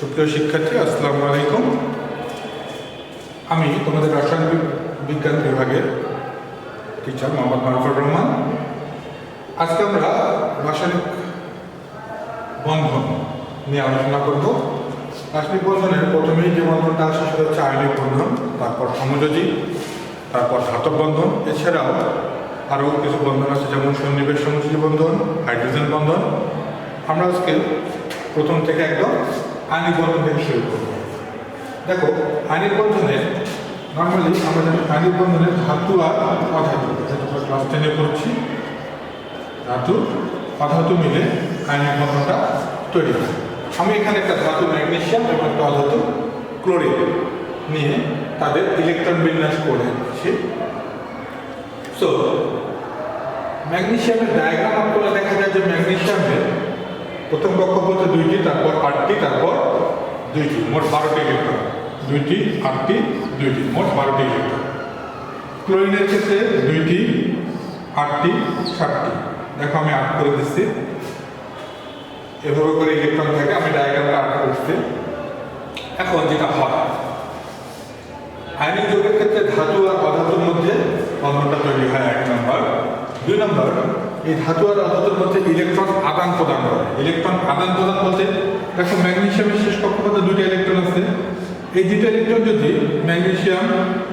সুপ্রিয় শিক্ষার্থী, আসসালামু আলাইকুম। আমি তোমাদের রসায়ন বিজ্ঞান বিভাগের টিচার মোহাম্মদ মারুফুর রহমান। আজকে আমরা রাসায়নিক বন্ধন নিয়ে আলোচনা করব। রাসায়নিক বন্ধনের প্রথমেই যে বন্ধনটা আসে সেটা হচ্ছে আয়নিক বন্ধন, তারপর সমযোজী, তারপর ধাতব বন্ধন, এছাড়াও আরও কিছু বন্ধন আছে যেমন সন্নিবেশ সমযোজী বন্ধন, হাইড্রোজেন বন্ধন। আমরা আজকে প্রথম থেকে একদম আয়নিক বন্ধন থেকে শুরু করব। দেখো আয়নিক বন্ধনে নর্মালি জানি আয়নিক বন্ধনে ধাতু আর অধাতু যেটা আমরা ক্লাস টেনে পড়ছি, ধাতু, অধাতু মিলে আয়নিক বন্ধনটা তৈরি হয়। আমি এখানে একটা ধাতু ম্যাগনেসিয়াম এবং একটা অধাতু ক্লোরিন নিয়ে তাদের ইলেকট্রন বিন্যাস করে দিচ্ছি। সো ম্যাগনেসিয়ামের ডায়াগ্রাম আপ করলে দেখা যায় যে ম্যাগনেসিয়ামের প্রথম কক্ষপথে দুইটি, তারপর আটটি, তারপর দুইটি। মোট বারোটি ইলেকট্রন দুইটি, আটটি, দুইটি। মোট বারোটি ইলেকট্রন ক্লোরিনের ক্ষেত্রে দুইটি, আটটি, সাতটি। দেখো আমি আট করে দিচ্ছি। এভাবে করে ইলেকট্রন থাকে, আমি ডায়াগ্রামটা আট করছি। এখন যেটা হয়, আয়নিক যৌগের ক্ষেত্রে ধাতু আর অধাতুর মধ্যে বন্ধনটা তৈরি হয় এক নম্বর। দুই নম্বর এই ধাতু আর অধাতুর মধ্যে ইলেকট্রন আদান প্রদান করে। ইলেকট্রন আদান প্রদান বলতে, দেখো ম্যাগনেশিয়ামের শেষ কক্ষপথে দুইটা ইলেকট্রন আছে। এই দুইটা ইলেকট্রন যদি ম্যাগনেশিয়াম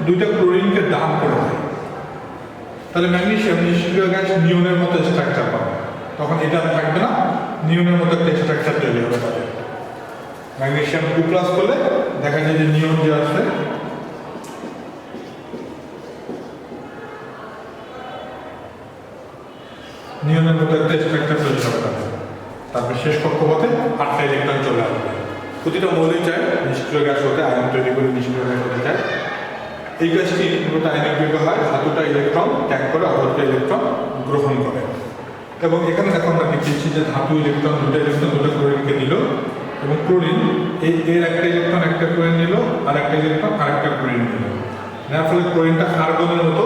দুইটা ক্লোরিনকে দান করে দেয়, তাহলে ম্যাগনেশিয়াম নিষ্ক্রিয় গ্যাস নিয়নের মতো স্ট্রাকচার পাবে। তখন এটা থাকবে না নিয়নের মতো একটা স্ট্রাকচার তৈরি হবে তাদের। ম্যাগনেসিয়াম টু প্লাস করলে দেখা যায় যে নিয়ন যে আছে তারপর শেষ কক্ষ কক্ষপথে আটটা ইলেকট্রন চলে আসবে। প্রতিটা মৌলিক চায় নিষ্ক্রিয় গ্যাস হতে আয়ন তৈরি করে নিষ্ক্রিয় গ্যাস হতে চায়। এই গ্যাসটি পুরোটা আয়নিক হয় ধাতুটা ইলেকট্রন ত্যাগ করে অপরটা ইলেকট্রন গ্রহণ করে। এবং এখানে দেখো আমরা দেখিয়েছি যে ধাতু ইলেকট্রন দুটো ইলেকট্রন দুটো ক্লোরিনকে দিল এবং ক্লোরিন এই এর একটা ইলেকট্রন একটা ক্লোরিন নিল, আর একটা ইলেকট্রন আর একটা ক্লোরিন নিল। যার ফলে ক্লোরিনটা আর্গনের মতো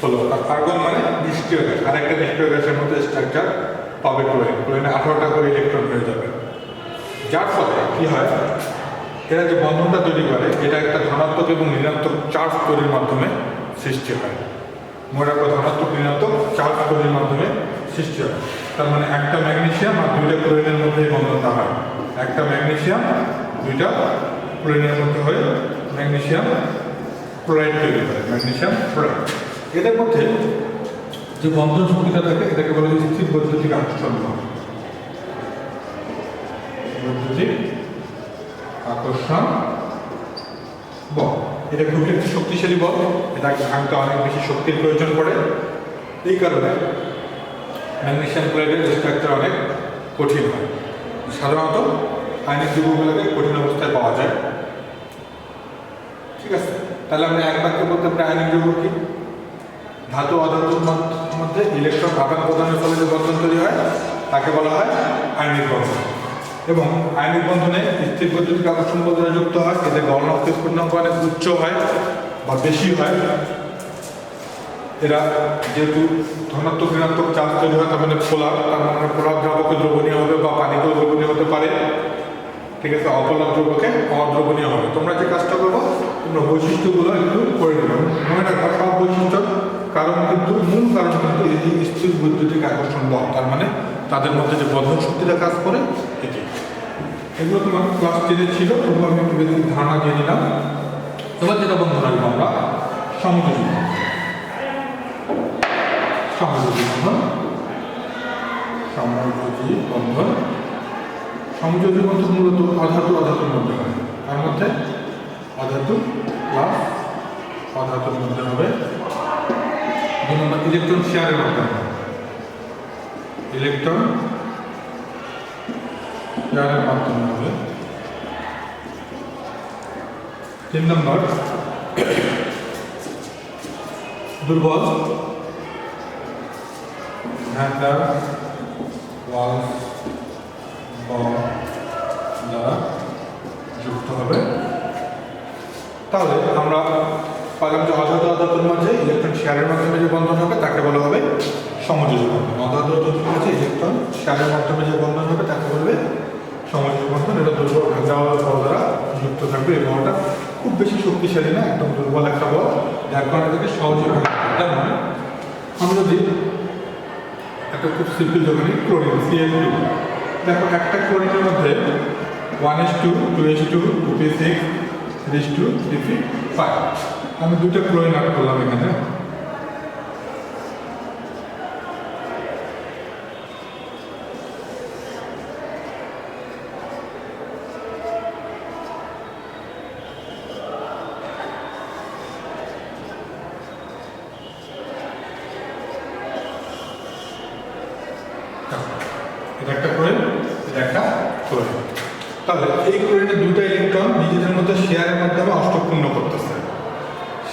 হলো। আর আর্গন মানে নিষ্ক্রিয় গ্যাস আর একটা নিষ্ক্রিয় গ্যাসের মধ্যে স্ট্রাকচার পাবে ক্লোরিন, ক্লোরিনে আঠারোটা করে ইলেকট্রন হয়ে যাবে। যার ফলে কি হয়? এরা যে বন্ধনটা তৈরি করে, এটা একটা ধনাত্মক এবং ঋণাত্মক চার্জ তৈরির মাধ্যমে সৃষ্টি হয়। মনে রাখব ধনাত্মক, ঋণাত্মক চার্জ তৈরির মাধ্যমে সৃষ্টি হয়। তার মানে একটা ম্যাগনেশিয়াম আর দুইটা ক্লোরিনের মধ্যে বন্ধনটা হয়। একটা ম্যাগনেসিয়াম, দুইটা ক্লোরিনের মধ্যে হয়ে ম্যাগনেসিয়াম ক্লোরাইড তৈরি হয় ম্যাগনেশিয়াম ক্লোরাইড। এদের মধ্যে যে বন্ধন শক্তিটা থাকে এটাকে বলা হয় স্থির বৈদ্যুতিক আকর্ষণ বৈদ্যুতিক আকর্ষণ বল। এটা খুবই একটি শক্তিশালী বল। এটাকে ভাঙতে অনেক বেশি শক্তির প্রয়োজন পড়ে। এই কারণে ম্যাগনেসিয়াম ক্লোরাইডের স্ট্রাকচার অনেক কঠিন হয়। সাধারণত আয়নিক যৌগগুলোকে কঠিন অবস্থায় পাওয়া যায়। ঠিক আছে? তাহলে আমরা এক বাক্যে বলতে পারি আয়নিক যৌগ কি? ধাতু অধাতুর মধ্য- মধ্যে ইলেকট্রন আদান প্রদানের ফলে যে বন্ধন তৈরি হয়, তাকে বলা হয় আয়নিক বন্ধন। এবং আয়নিক বন্ধনে স্থির বৈদ্যুতিক আকর্ষণ বন্ধনে যুক্ত হয়, এতে গলনাঙ্ক স্ফুটনাঙ্ক অনেক উচ্চ হয় বা বেশি হয়। এরা যেহেতু ধনাত্মক, ঋণাত্মক চার্জ তৈরি হয়, তার মানে পোলার, তার মানে পোলার দ্রাবকে দ্রবণীয় হবে বা পানিতেও দ্রবণীয় হতে পারে। ঠিক আছে, অপলাপ দ্রবকে অদ্রবণীয় হবে। তোমরা যে কাজটা করব, তোমরা বৈশিষ্ট্যগুলো একটু করে নেবে মনে রাখবা, সব বৈশিষ্ট্যর কারণ কিন্তু, মূল কারণ এই স্থির বৈদ্যুতিক আকর্ষণ বল তার মানে তাদের মধ্যে যে বন্ধন শক্তিটা কাজ করে, এটি। এগুলো তোমার ক্লাস টেনে ছিল তবু আমি একটু বেশি ধারণা দিয়ে নিলাম। এবার যেটা বন্ধন রাখব আমরা, সমযোজী। সমযোজী বন্ধন। সমযোজী বন্ধন। সমযোজী বন্ধন মূলত অধাতু, অধাতুর মধ্যে হয় তার মধ্যে অধাতু প্লাস অধাতুর মধ্যে হবে ইলেকট্রন শেয়ারের মাধ্যমে ইলেকট্রন শেয়ারের মাধ্যমে হবে তিন নম্বর দুর্বল ভ্যান্ডার ওয়ালস বল দ্বারা যুক্ত হবে তাহলে আমরা পাইলাম যে অধাতু অধাতুর মাঝে ইলেকট্রন শেয়ারের মাধ্যমে যে বন্ধন হবে, তাকে বলা হবে সমযোজী বন্ধন। অধাতু অধাতুর মাঝে ইলেকট্রন শেয়ারের মাধ্যমে যে বন্ধন হবে, তাকে বলবে সমযোজী বন্ধন। এটা দুর্বল ভাঙা বল দ্বারা যুক্ত থাকবে। এই বলটা খুব বেশি শক্তিশালী না, একদম দুর্বল একটা বল। যার কারণে এটাকে সহজে ভাঙা যায়। যেমন আমরা যদি একটা খুব সিম্পল যোগানি ক্লোরিন সিএল টু দেখো, একটা ক্লোরিনের মধ্যে one s two two s two p six three two three five আমি দুটো ক্লোরিন অ্যাড করলাম এখানে। একটা তাহলে এই ক্লোরিনের দুইটা ইলেকট্রন নিজেদের মধ্যে শেয়ারের মাধ্যমে অষ্টপূর্ণ করতেছে।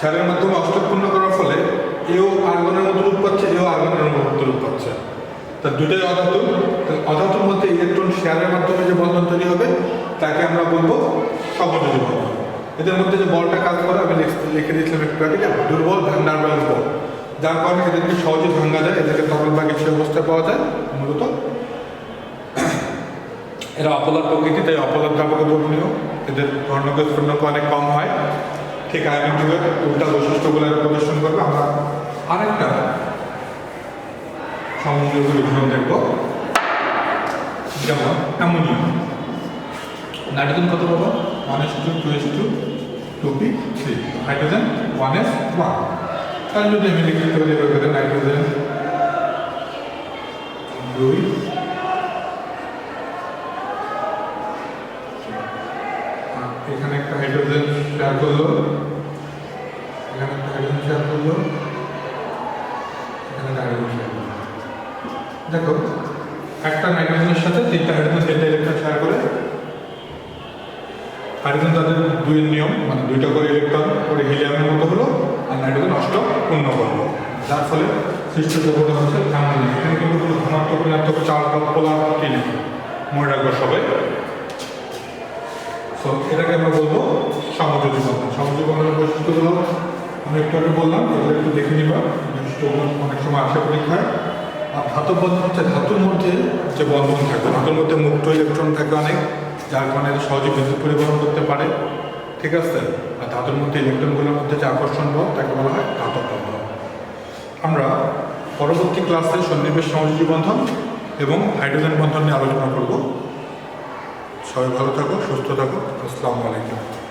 শেয়ারের মাধ্যমে অষ্টপূর্ণ করার ফলে এও আর্গনের মতো রূপ পাচ্ছে এও আর্গনের মতো রূপ পাচ্ছে তা দুটোই অধাতু। অধাতুর মধ্যে ইলেকট্রন শেয়ারের মাধ্যমে যে বন্ধন তৈরি হবে, তাকে আমরা বলব সমযোজী বন্ধন। এদের মধ্যে যে বলটা কাজ করে, আমি লিখে দিয়েছিলাম একটু আগে দুর্বল ব্যালেন্স বল। যার কারণে এদেরকে সহজে ভাঙা যায়, এদেরকে তরল বা গ্যাসীয় অবস্থায় পাওয়া যায়, মূলত। এরা অপলার প্রকৃতি, তাই অপলার দ্রাবকে বর্ণনীয় এদের স্ফুটনক অনেক কম হয়। ঠিক আয়রন যুগের উল্টা বৈশিষ্ট্যগুলো প্রদর্শন করবে। আমরা আরেকটা সমন্বয় উদাহরণ দেখব। যেমন অ্যামোনিয়াম নাইট্রোজেন কত পাবো? One s two two s two two p three hydrogen one s one তাহলে যদি আমি লিখে দিতে পারি এভাবে নাইট্রোজেন দুই। এখানে একটা হাইড্রোজেন শেয়ার করল। হাইড্রোজেন করল এখানে শেয়ার করল দেখো, একটা নাইট্রোজেনের সাথে তিনটা হাইড্রোজেন তিনটা ইলেকট্রন শেয়ার করে। হাইড্রোজেন তাদের দুই নিয়ম মানে দুইটা করে ইলেকট্রন করে হিলিয়ামের মতো হলো, আর নাইট্রোজেন অষ্ট পূর্ণ করল যার ফলে সৃষ্ট যৌগটা হচ্ছে অ্যামোনিয়া এখানে কিন্তু কোনো ধনাত্মক, ঋণাত্মক, চার বা পোলারিটি নেই। মনে রাখব সবাই। সো এটাকে আমরা বলব সমযোজী বন্ধন। সমযোজী বন্ধনের বৈশিষ্ট্যগুলো আমি একটু আগে বললাম, এগুলো একটু দেখে নিবা। অনেক সময় আসে পরীক্ষায়। আর ধাতব বন্ধন হচ্ছে ধাতুর মধ্যে যে বন্ধন থাকে। ধাতুর মধ্যে মুক্ত ইলেকট্রন থাকে অনেক, যার কারণে সহজে বিদ্যুৎ পরিবহন করতে পারে। ঠিক আছে? আর ধাতুর মধ্যে ইলেকট্রনগুলোর মধ্যে যে আকর্ষণ বল, তাকে বলা হয় ধাতব বন্ধন। আমরা পরবর্তী ক্লাসে সন্নিবেশ সমযোজী বন্ধন এবং হাইড্রোজেন বন্ধন নিয়ে আলোচনা করব। সবাই ভালো থাকো, সুস্থ থাকো। আসসালামু আলাইকুম।